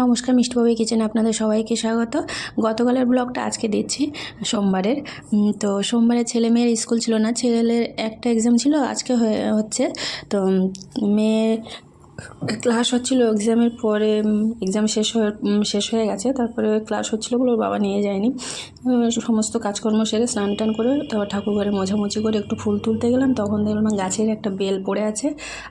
নমস্কার মিষ্টিভাবে কিচেনে আপনাদের সবাইকে স্বাগত। গতকালের ব্লগটা আজকে দিচ্ছি সোমবারের। তো সোমবারে ছেলে মেয়ের স্কুল ছিল না, ছেলের একটা এক্সাম ছিল, আজকে হচ্ছে। তো মেয়ের ক্লাস হচ্ছিল এক্সামের পরে এক্সাম শেষ হয়ে শেষ হয়ে গেছে, তারপরে ক্লাস হচ্ছিল বলে ওর বাবা নিয়ে যায়নি। সমস্ত কাজকর্ম সেরে স্নান টান করে তারপর ঠাকুর ঘরে মোছামুছি করে একটু ফুল তুলতে গেলাম। তখন দেখলাম গাছের একটা বেল পড়ে আছে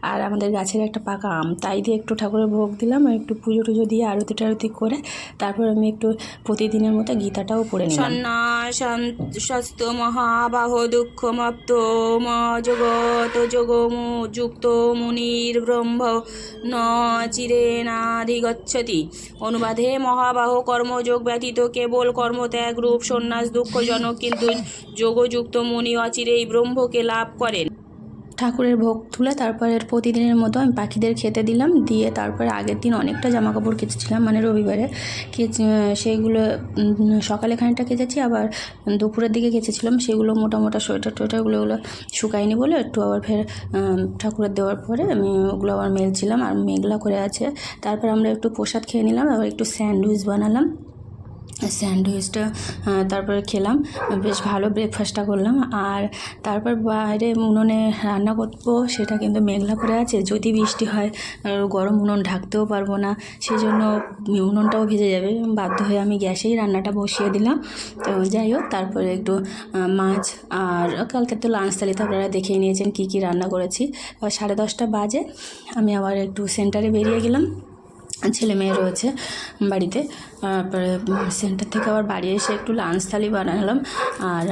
আর আমাদের গাছের একটা পাকা আম। তাই দিয়ে একটু ঠাকুরের ভোগ দিলাম একটু পুজো টুজো দিয়ে আরতি টারতি করে তারপর আমি একটু প্রতিদিনের মতো গীতাটাও পড়ে নিলাম। সন্ন্যাসস্ত মহাবাহ দুঃখমপ্ত জগত যোগমু, যুক্ত, মুনির, ব্রহ্ম ন চিরে নাধিগচ্ছতি। অনুবাদে মহাবাহ কর্মযোগ ব্যতীত কেবল কর্মত্যাগ, রূপ, সন্ন্যাস দুঃখজনক কিন্তু যোগযুক্ত মুনি অচিরেই ব্রহ্মকে লাভ করেন। ঠাকুরের ভোগ তুলে তারপরে প্রতিদিনের মতো আমি পাখিদের খেতে দিলাম। দিয়ে তারপরে আগের দিন অনেকটা জামা কাপড় কেচেছিলাম মানে রবিবারে। সেইগুলো সকালে খানিকটা কেচেছি, আবার দুপুরের দিকে কেচেছিলাম। সেগুলো মোটা মোটা সোয়েটার টোয়েটারগুলো ওগুলো শুকায়নি বলে একটু আবার ফের ঠাকুরের দেওয়ার পরে আমি ওগুলো আবার মেলছিলাম। আর মেঘলা করে আছে। তারপর আমরা একটু প্রসাদ খেয়ে নিলাম, আবার একটু স্যান্ডউইচ বানালাম। স্যান্ডউইচটা তারপরে খেলাম। বেশ ভালো ব্রেকফাস্টটা করলাম। আর তারপর বাইরে উনুনে রান্না করব, সেটা কিন্তু মেঘলা করে আছে। যদি বৃষ্টি হয় গরম উনুন ঢাকতেও পারব না। সেই জন্য উনুনটাও ভিজে যাবে। বাধ্য হয়ে আমি গ্যাসেই রান্নাটা বসিয়ে দিলাম। তো যাই হোক, তারপরে একটু মাছ আর কালকে তো লাঞ্চ তালিতে আপনারা দেখেই নিয়েছেন কী কী রান্না করেছি। সাড়ে দশটা বাজে। আমি আবার একটু সেন্টারে বেরিয়ে গেলাম। ছেলে মেয়ে রয়েছে বাড়িতে। তারপরে সেন্টার থেকে আবার বাড়ি এসে একটু লাঞ্চ থালি বানালাম। আর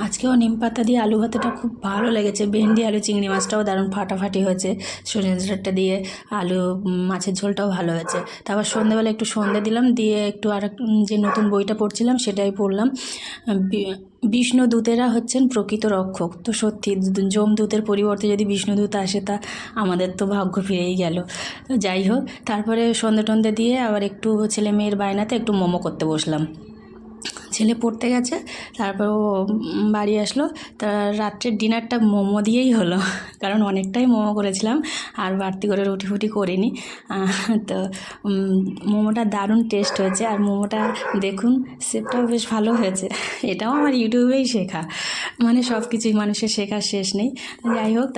আজকেও নিম পাতা দিয়ে আলু ভাতেটা খুব ভালো লেগেছে। ভেন্ডি, আলু, চিংড়ি মাছটাও দারুণ ফাটাফাটি হয়েছে। সরিষাটা দিয়ে আলু, মাছের ঝোলটাও ভালো হয়েছে। তারপর সন্ধ্যেবেলা একটু সন্ধে দিলাম, দিয়ে একটু আর যে নতুন বইটা পড়ছিলাম সেটাই পড়লাম। বি- বিষ্ণুদূতেরা হচ্ছেন প্রকৃত রক্ষক। তো সত্যি যমদূতের পরিবর্তে যদি বিষ্ণুদূত আসে, তা আমাদের তো ভাগ্য ফিরেই গেল। যাই হোক, তারপরে সন্ধে টন্ধে দিয়ে আবার একটু ছেলে মেয়ের বায়নাতে একটু মোমো করতে বসলাম। ছেলে পড়তে গেছে, তারপর ও বাড়ি আসলো। তা রাত্রের ডিনারটা মোমো দিয়েই হলো, কারণ অনেকটাই মোমো করেছিলাম, আর বাড়তি করে রুটি ফুটি করিনি। তো মোমোটা দারুণ টেস্ট হয়েছে, আর মোমোটা দেখুন সেটাও বেশ ভালো হয়েছে। এটাও আমার ইউটিউবেই শেখা। মানে সব কিছুই মানুষের শেখার শেষ নেই। যাই হোক